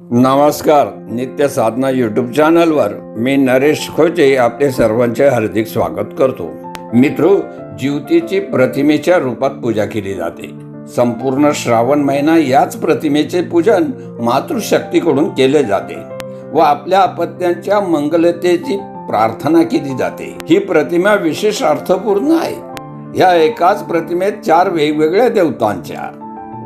नमस्कार नित्य साधना यूट्यूब चॅनलवर मी नरेश खोचे आपले सर्वांचे हार्दिक स्वागत करतो. मित्रो ज्योतीची प्रतिमेच्या रूपात पूजा केली जाते. संपूर्ण श्रावण महिना याच प्रतिमेचे पूजन मातृशक्तीकडून केले जाते व आपल्या अपत्यांच्या मंगलतेची प्रार्थना केली जाते. ही प्रतिमा विशेष अर्थपूर्ण आहे. या एकाच प्रतिमेत चार वेगवेगळ्या देवतांच्या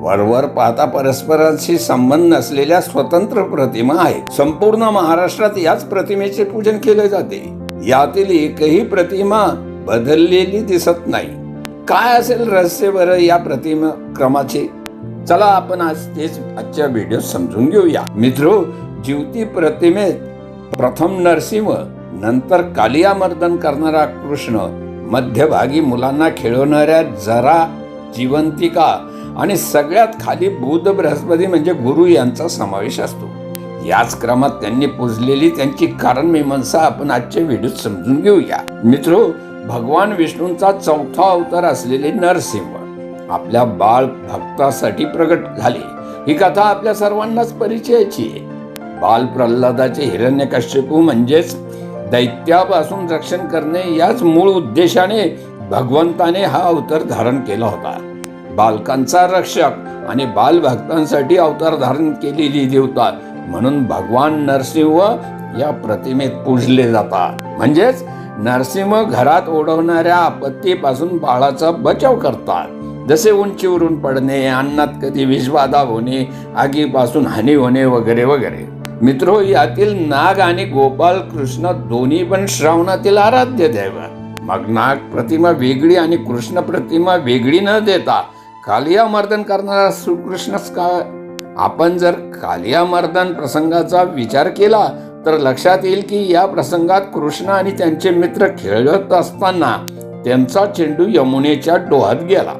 वरवर पाहता परस्परांशी संबंध नसलेल्या स्वतंत्र प्रतिमा आहेत. संपूर्ण महाराष्ट्रात याच प्रतिमेचे पूजन केले जाते. यातील एकही प्रतिमा बदललेली दिसत नाही. काय असेल रहस्य बरं या प्रतिमा क्रमाचे? चला आपण आज तेच आजच्या व्हिडिओ समजून घेऊया. मित्रो जीवती प्रतिमेत प्रथम नरसिंह नंतर कालियामर्दन करणारा कृष्ण मध्यभागी मुलांना खेळवणाऱ्या जरा जिवंतिका आणि सगळ्यात खाली बुध बृहस्पती म्हणजे गुरु यांचा समावेश असतो. याच क्रमात त्यांनी पूजलेली त्यांची कारण मीमांसा आपण आजच्या व्हिडिओत समजून घेऊया. मित्रो भगवान विष्णूंचा चौथा अवतार असलेले नरसिंह आपल्या बाळ भक्तासाठी प्रगट झाले. ही कथा आपल्या सर्वांनाच परिचयाची आहे. बाल प्रल्हादाचे हिरण्यकश्यपू म्हणजेच दैत्यापासून रक्षण करणे याच मूळ उद्देशाने भगवंताने हा अवतार धारण केला होता. बालकांचा रक्षक आणि बालभक्तांसाठी अवतार धारण केलेली देवता म्हणून भगवान नरसिंह या प्रतिमेत पूजले जातात. म्हणजेच नरसिंह घरात ओढवणाऱ्या आपत्तीपासून बाळाचा बचाव करतात. जसे उंचीवरून पडणे अन्नात कधी विषबाधा होणे आगीपासून हानी होणे वगैरे वगैरे. मित्रो यातील नाग आणि गोपाल कृष्ण दोन्ही पण श्रावणातील आराध्य दैवत मग नाग प्रतिमा वेगळी आणि कृष्ण प्रतिमा वेगळी न देता कालियामर्दन करणारा श्रीकृष्णच का आपण जर कालियामर्दन प्रसंगाचा विचार केला तर लक्षात येईल की या प्रसंगात कृष्ण आणि त्यांचे मित्र खेळत असताना त्यांचा चेंडू यमुनेच्या डोहात गेला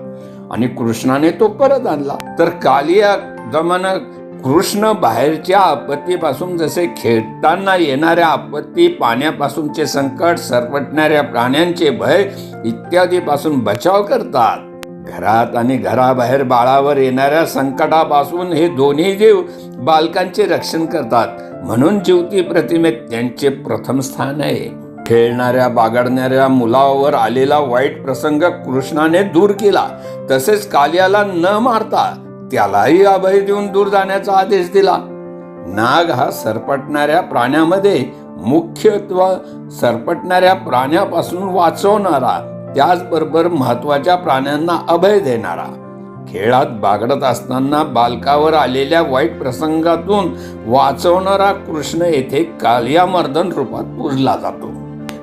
आणि कृष्णाने तो परत आणला. तर कालिया दमनक कृष्ण बाहेरच्या आपत्तीपासून जसे खेळताना येणाऱ्या आपत्ती पाण्यापासूनचे संकट सरपटणाऱ्या प्राण्यांचे भय इत्यादीपासून बचाव करतात. घरात आणि घराबाहेर बाळावर येणाऱ्या संकटापासून हे दोन्ही देव बालकांचे रक्षण करतात. म्हणून ज्योती प्रतिमेत त्यांचे प्रथम स्थान आहे. खेळणाऱ्या बागडणाऱ्या मुलावर आलेला वाईट प्रसंग कृष्णाने दूर केला. तसेच काल्याला न मारता त्यालाही अभय देऊन दूर जाण्याचा आदेश दिला. नाग हा सरपटणाऱ्या प्राण्यामध्ये मुख्यत्व सरपटणाऱ्या प्राण्यापासून वाचवणारा त्याचबरोबर महत्त्वाच्या प्राण्यांना अभय देणारा. खेळात बागडत असताना बालकावर आलेल्या वाईट प्रसंगातून वाचवणारा कृष्ण येथे कालियामर्दन रूपात पूजला जातो.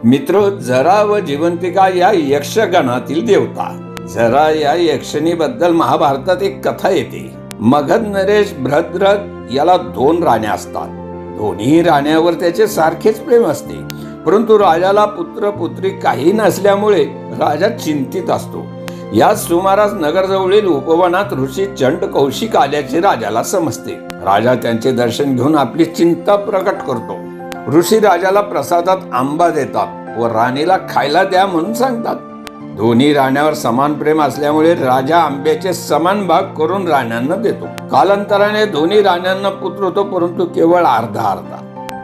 मित्र जरा व जिवंतिका या यक्षगणातील देवता. जरा या यक्षिणीबद्दल महाभारतात एक कथा येते. मगध नरेश भ्रद्रथ याला दोन राण्या असतात. दोन्ही राण्यावर त्याचे सारखेच प्रेम असते. परंतु राजाला पुत्र पुत्री काही नसल्यामुळे राजा चिंतित असतो. याच सुमारास नगरजवळील उपवनात ऋषी चंड कौशिक आल्याचे राजाला समजते. राजा त्यांचे दर्शन घेऊन आपली चिंता प्रकट करतो. ऋषी राजाला प्रसादात आंबा देतात व राणीला खायला द्या म्हणून सांगतात. दोन्ही राण्यावर समान प्रेम असल्यामुळे राजा आंब्याचे समान भाग करून राण्यांना देतो. कालांतराने दोन्ही राण्यांना पुत्र होतो परंतु केवळ अर्धा अर्धा.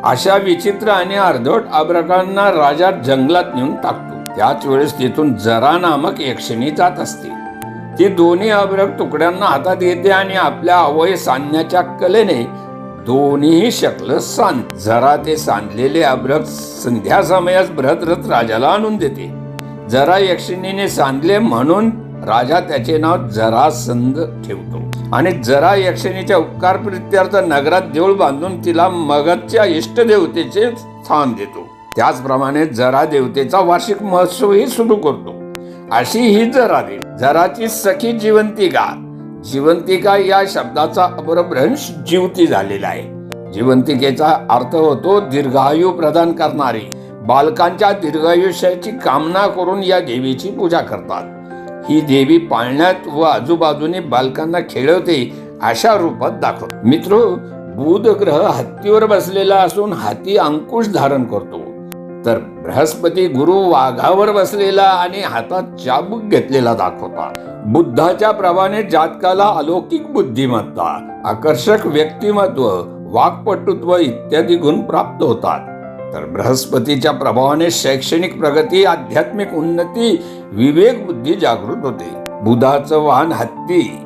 अशा विचित्र आणि अर्धवट आब्रकांना राजा जंगलात नेऊन टाकतो. त्याच वेळेस तिथून जरा नामक यक्षिणी जात असते. ती दोन्ही अब्रक तुकड्यांना हातात घेते आणि आपल्या अवय सांधण्याच्या कलेने दोन्ही शकल सांध जरा ते सांधलेले अब्रक संध्या समयास बृहद्रथ राजाला आणून देते. जरा यक्षिणीने सांधले म्हणून राजा त्याचे नाव जरासंध ठेवतो. आणि जरा यक्षिणीच्या उपकार प्रित्यर्थ नगरात देऊळ बांधून तिला मगधच्या इष्टदेवतेचे स्थान देतो. त्याचप्रमाणे जरा देवतेचा वार्षिक महोत्सवही सुरू करतो. अशी ही जरा देव. जराची सखी जिवंतिका जिवंतिका या शब्दाचा अपरभ्रंश जीवती झालेला आहे. जिवंतिकेचा अर्थ होतो दीर्घायू प्रदान करणारी. बालकांच्या दीर्घायुष्याची कामना करून या देवीची पूजा करतात. ही देवी पाळण्यात व आजूबाजूने बालकांना खेळवते अशा रूपात दाखवत मित्र बुध ग्रह हत्तीवर बसलेला असून हाती अंकुश धारण करतो. तर बृहस्पती गुरु वाघावर बसलेला आणि हातात चाबूक घेतलेला दाखवतात बुद्धाच्या प्रभाने जातकाला अलौकिक बुद्धिमत्ता आकर्षक व्यक्तिमत्व वाक्पटुत्व इत्यादी गुण प्राप्त होतात. तर बृहस्पतीच्या प्रभावाने शैक्षणिक प्रगती आध्यात्मिक उन्नती विवेक बुद्धी जागृत होते. बुधाचं वाहन हत्ती.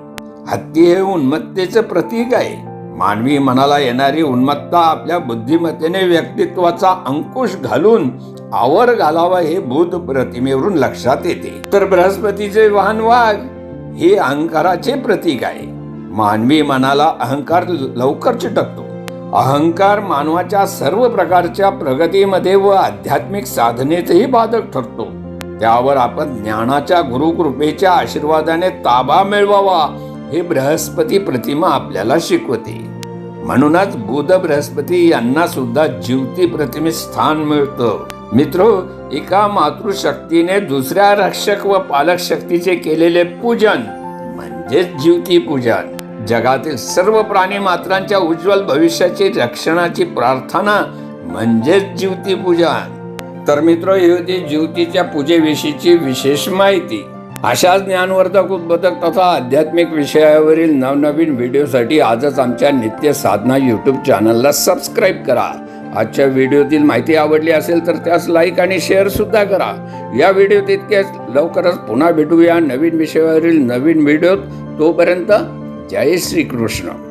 हत्ती हे उन्मत्तेचं प्रतीक आहे. मानवी मनाला येणारी उन्मत्ता आपल्या बुद्धिमत्तेने व्यक्तित्वाचा अंकुश घालून आवर घालावा हे बुध प्रतिमेवरून लक्षात येते. तर बृहस्पतीचे वाहन वाघ हे अहंकाराचे प्रतीक आहे. मानवी मनाला अहंकार लवकर चिटकतो. अहंकार मानवाच्या सर्व प्रकारच्या प्रगतीमध्ये व आध्यात्मिक साधनेतही बाधक ठरतो. त्यावर आपण ज्ञानाच्या गुरुकृपेच्या आशीर्वादाने ताबा मिळवावा हे बृहस्पती प्रतिमा आपल्याला शिकवते. म्हणूनच बुध बृहस्पती यांना सुद्धा जीवती प्रतिमे स्थान मिळतं. मित्र एका मातृशक्तीने दुसऱ्या रक्षक व पालक शक्तीचे केलेले पूजन म्हणजेच जीवती पूजन. जगातील सर्व प्राणी मात्रांच्या उज्ज्वल भविष्याची रक्षणाची प्रार्थना म्हणजेच जीवती पूजा. तर मित्र ही होती ज्योतीच्या पूजेविषयीची विशेष माहिती. अशाच ज्ञानवर्धक उद्बोधक तथा आध्यात्मिक विषयावरील नवनवीन व्हिडिओसाठी आजच आमच्या नित्य साधना यूट्यूब चॅनलला सबस्क्राईब करा. आजच्या व्हिडिओतील माहिती आवडली असेल तर त्यास लाईक आणि शेअर सुद्धा करा. या व्हिडिओत इतकेच. लवकरच पुन्हा भेटूया नवीन विषयावरील नवीन व्हिडिओत. तोपर्यंत જય શ્રી કૃષ્ણ.